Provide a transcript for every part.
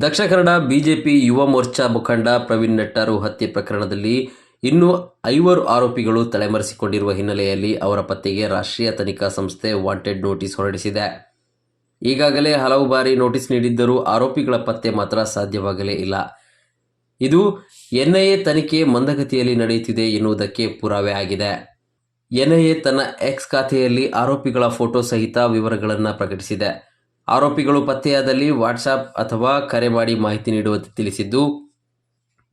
Dakshina Kannada BJP Yuva Morcha ಮುಖಂಡ ಪ್ರವೀಣ್ ನೆಟ್ಟಾರು ಹತ್ಯೆ ಪ್ರಕರಣದಲ್ಲಿ ಇನ್ನೂ ಐವರು ಆರೋಪಿಗಳು ತಲೆಮರೆಸಿಕೊಂಡಿರುವ ಹಿನ್ನೆಲೆಯಲ್ಲಿ ಅವರ ಪತ್ತೆಗೆ ರಾಷ್ಟ್ರೀಯ ತನಿಖಾ ಸಂಸ್ಥೆ ವಾಂಟೆಡ್ ನೋಟಿಸ್ ಹೊರಡಿಸಿದೆ. ಈಗಾಗಲೇ ಹಲವು ಬಾರಿ ನೋಟಿಸ್ ನೀಡಿದ್ದರೂ ಆರೋಪಿಗಳ ಪತ್ತೆ ಮಾತ್ರ ಸಾಧ್ಯವಾಗಲೇ ಇಲ್ಲ. ಇದು ಎನ್ಐಎ ತನಿಖೆ ಮಂದಗತಿಯಲ್ಲಿ ನಡೆಯುತ್ತಿದೆ ಎನ್ನುವುದಕ್ಕೆ ಪುರಾವೆ ಆಗಿದೆ. ಎನ್ಐಎ ತನ್ನ ಎಕ್ಸ್ ಖಾತೆಯಲ್ಲಿ ಆರೋಪಿಗಳ ಫೋಟೋ ಸಹಿತ ವಿವರಗಳನ್ನು ಪ್ರಕಟಿಸಿದೆ. ಆರೋಪಿಗಳು ಪತ್ತೆಯಾದಲ್ಲಿ ವಾಟ್ಸಾಪ್ ಅಥವಾ ಕರೆ ಮಾಡಿ ಮಾಹಿತಿ ನೀಡುವಂತೆ ತಿಳಿಸಿದ್ದು,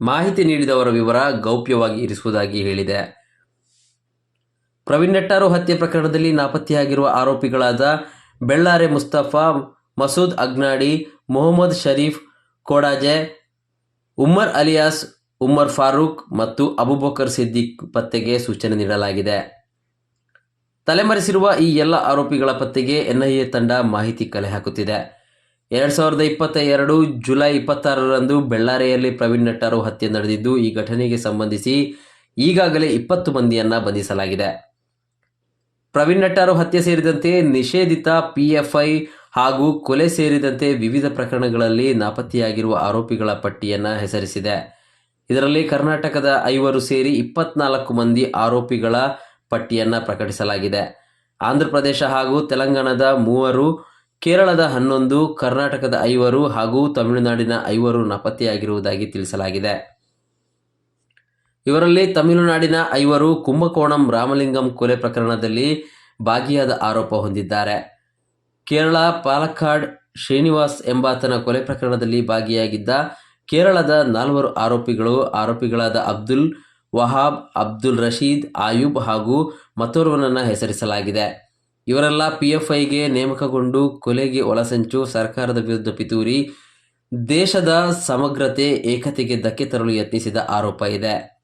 ಮಾಹಿತಿ ನೀಡಿದವರ ವಿವರ ಗೌಪ್ಯವಾಗಿ ಇರಿಸುವುದಾಗಿ ಹೇಳಿದೆ. ಪ್ರವೀಣ್ ನೆಟ್ಟಾರು ಹತ್ಯೆ ಪ್ರಕರಣದಲ್ಲಿ ನಾಪತ್ತೆಯಾಗಿರುವ ಆರೋಪಿಗಳಾದ ಬೆಳ್ಳಾರೆ ಮುಸ್ತಫಾ, ಮಸೂದ್ ಅಗ್ನಾಡಿ, ಮೊಹಮ್ಮದ್ ಶರೀಫ್, ಕೋಡಾಜೆ, ಉಮ್ಮರ್ ಅಲಿಯಾಸ್, ಉಮ್ಮರ್ ಫಾರೂಕ್ ಮತ್ತು ಅಬುಬಕರ್ ಸಿದ್ದಿಕ್ ಪತ್ತೆಗೆ ಸೂಚನೆ ನೀಡಲಾಗಿದೆ. ತಲೆಮರೆಸಿರುವ ಈ ಎಲ್ಲ ಆರೋಪಿಗಳ ಪತ್ತೆಗೆ ಎನ್ಐಎ ತಂಡ ಮಾಹಿತಿ ಕಲೆ ಹಾಕುತ್ತಿದೆ. ಎರಡು ಸಾವಿರದ ಇಪ್ಪತ್ತ ಎರಡು ಜುಲೈ ಇಪ್ಪತ್ತಾರರಂದು ಬೆಳ್ಳಾರೆಯಲ್ಲಿ ಪ್ರವೀಣ್ ನಟ್ಟಾರು ಹತ್ಯೆ ನಡೆದಿದ್ದು, ಈ ಘಟನೆಗೆ ಸಂಬಂಧಿಸಿ ಈಗಾಗಲೇ ಇಪ್ಪತ್ತು ಮಂದಿಯನ್ನ ಬಂಧಿಸಲಾಗಿದೆ. ಪ್ರವೀಣ್ ನಟ್ಟಾರು ಹತ್ಯೆ ಸೇರಿದಂತೆ ನಿಷೇಧಿತ ಪಿಎಫ್ಐ ಹಾಗೂ ಕೊಲೆ ಸೇರಿದಂತೆ ವಿವಿಧ ಪ್ರಕರಣಗಳಲ್ಲಿ ನಾಪತ್ತೆಯಾಗಿರುವ ಆರೋಪಿಗಳ ಪಟ್ಟಿಯನ್ನು ಹೆಸರಿಸಿದೆ. ಇದರಲ್ಲಿ ಕರ್ನಾಟಕದ ಐವರು ಸೇರಿ ಇಪ್ಪತ್ನಾಲ್ಕು ಮಂದಿ ಆರೋಪಿಗಳ ಪಟ್ಟಿಯನ್ನು ಪ್ರಕಟಿಸಲಾಗಿದೆ. ಆಂಧ್ರಪ್ರದೇಶ ಹಾಗೂ ತೆಲಂಗಾಣದ ಮೂವರು, ಕೇರಳದ ಹನ್ನೊಂದು, ಕರ್ನಾಟಕದ ಐವರು ಹಾಗೂ ತಮಿಳುನಾಡಿನ ಐವರು ನಾಪತ್ತೆಯಾಗಿರುವುದಾಗಿ ತಿಳಿಸಲಾಗಿದೆ. ಇವರಲ್ಲಿ ತಮಿಳುನಾಡಿನ ಐವರು ಕುಂಭಕೋಣಂ ರಾಮಲಿಂಗಂ ಕೊಲೆ ಪ್ರಕರಣದಲ್ಲಿ ಭಾಗಿಯಾದ ಆರೋಪ ಹೊಂದಿದ್ದಾರೆ. ಕೇರಳ ಪಾಲಕ್ಕಾಡ್ ಶ್ರೀನಿವಾಸ್ ಎಂಬಾತನ ಕೊಲೆ ಪ್ರಕರಣದಲ್ಲಿ ಭಾಗಿಯಾಗಿದ್ದ ಕೇರಳದ ನಾಲ್ವರು ಆರೋಪಿಗಳು ಆರೋಪಿಗಳಾದ ಅಬ್ದುಲ್ ವಹಾಬ್, ಅಬ್ದುಲ್ ರಶೀದ್, ಆಯೂಬ್ ಹಾಗೂ ಮತ್ತೋರ್ವನನ್ನು ಹೆಸರಿಸಲಾಗಿದೆ. ಇವರೆಲ್ಲ ಪಿಎಫ್ಐಗೆ ನೇಮಕಗೊಂಡು ಕೊಲೆಗೆ ಒಳಸಂಚು ಸರ್ಕಾರದ ವಿರುದ್ಧ ಪಿತೂರಿ ದೇಶದ ಸಮಗ್ರತೆ, ಏಕತೆಗೆ ಧಕ್ಕೆ ತರಲು ಯತ್ನಿಸಿದ ಆರೋಪ ಇದೆ.